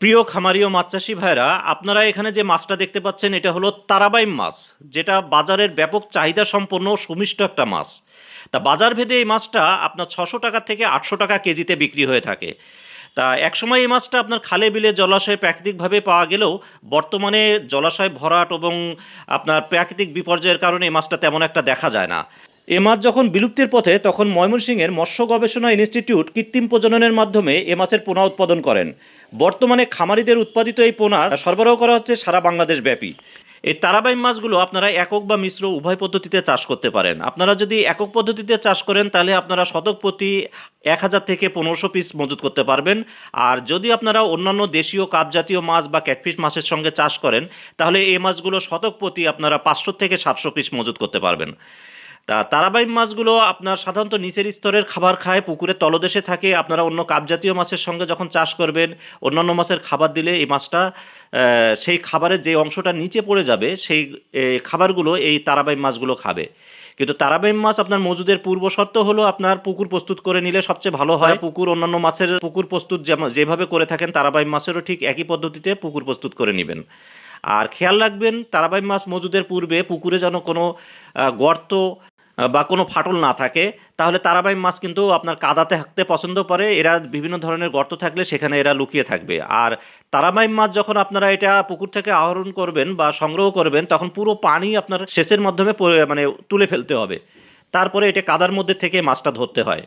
প্রিয় খামারি ও মাছ চাষি ভাইরা আপনারা এখানে যে মাছটা দেখতে পাচ্ছেন, এটা হলো তারাবাইম মাছ, যেটা বাজারের ব্যাপক চাহিদা সম্পন্ন সুমিষ্ট একটা মাছ। তা বাজার ভেদে এই মাছটা আপনার ছশো টাকা থেকে আটশো টাকা কেজিতে বিক্রি হয়ে থাকে। তা একসময় এই মাছটা আপনার খালে বিলে জলাশয়ে প্রাকৃতিকভাবে পাওয়া গেলেও, বর্তমানে জলাশয় ভরাট এবং আপনার প্রাকৃতিক বিপর্যয়ের কারণে এই মাছটা তেমন একটা দেখা যায় না। এ মাছ যখন বিলুপ্তির পথে, তখন ময়মনসিংহের মৎস্য গবেষণা ইনস্টিটিউট কৃত্রিম প্রজননের মাধ্যমে এ মাছের পোনা উৎপাদন করেন। বর্তমানে খামারিদের উৎপাদিত এই পোনা সরবরাহ করা হচ্ছে সারা বাংলাদেশ ব্যাপী। এই তারাবাইম মাছগুলো আপনারা একক বা মিশ্র উভয় পদ্ধতিতে চাষ করতে পারেন। আপনারা যদি একক পদ্ধতিতে চাষ করেন, তাহলে আপনারা শতক প্রতি এক হাজার থেকে পনেরোশো পিস মজুত করতে পারবেন। আর যদি আপনারা অন্যান্য দেশীয় কাপ জাতীয় মাছ বা ক্যাটফিশ মাছের সঙ্গে চাষ করেন, তাহলে এই মাছগুলো শতক প্রতি আপনারা পাঁচশো থেকে সাতশো পিস মজুত করতে পারবেন। তা তারাবাইম মাছগুলো আপনার সাধারণত নিচের স্তরের খাবার খায় পুকুরের তলদেশে থাকে। আপনারা অন্য কাপজাতীয় মাছের সঙ্গে যখন চাষ করবেন অন্যান্য মাছের খাবার দিলে এই মাছটা সেই খাবারের যে অংশটা নিচে পড়ে যাবে সেই খাবারগুলো এই তারাবাইম মাছগুলো খাবে। কিন্তু তারাবাইম মাছ আপনার মজুদের পূর্ব শর্ত হলো আপনার পুকুর প্রস্তুত করে নিলে সবচেয়ে ভালো হয়। পুকুর অন্যান্য মাছের পুকুর প্রস্তুত যেভাবে করে থাকেন তারাবাইম মাছেরও ঠিক একই পদ্ধতিতে পুকুর প্রস্তুত করে নেবেন। আর খেয়াল রাখবেন তারাবাইম মাছ মজুদের পূর্বে পুকুরে যেন কোনো গর্ত বা কোনো ফাটল না থাকে, তাহলে তারাবাহী মাছ কিন্তু আপনার কাদাতে থাকতে পছন্দ করে। এরা বিভিন্ন ধরনের গর্ত থাকলে সেখানে এরা লুকিয়ে থাকবে। আর তারাবাহী মাছ যখন আপনারা এটা পুকুর থেকে আহরণ করবেন বা সংগ্রহ করবেন, তখন পুরো পানি আপনার সেচের মাধ্যমে মানে তুলে ফেলতে হবে। তারপরে এটা কাদার মধ্যে থেকে মাছটা ধরতে হয়।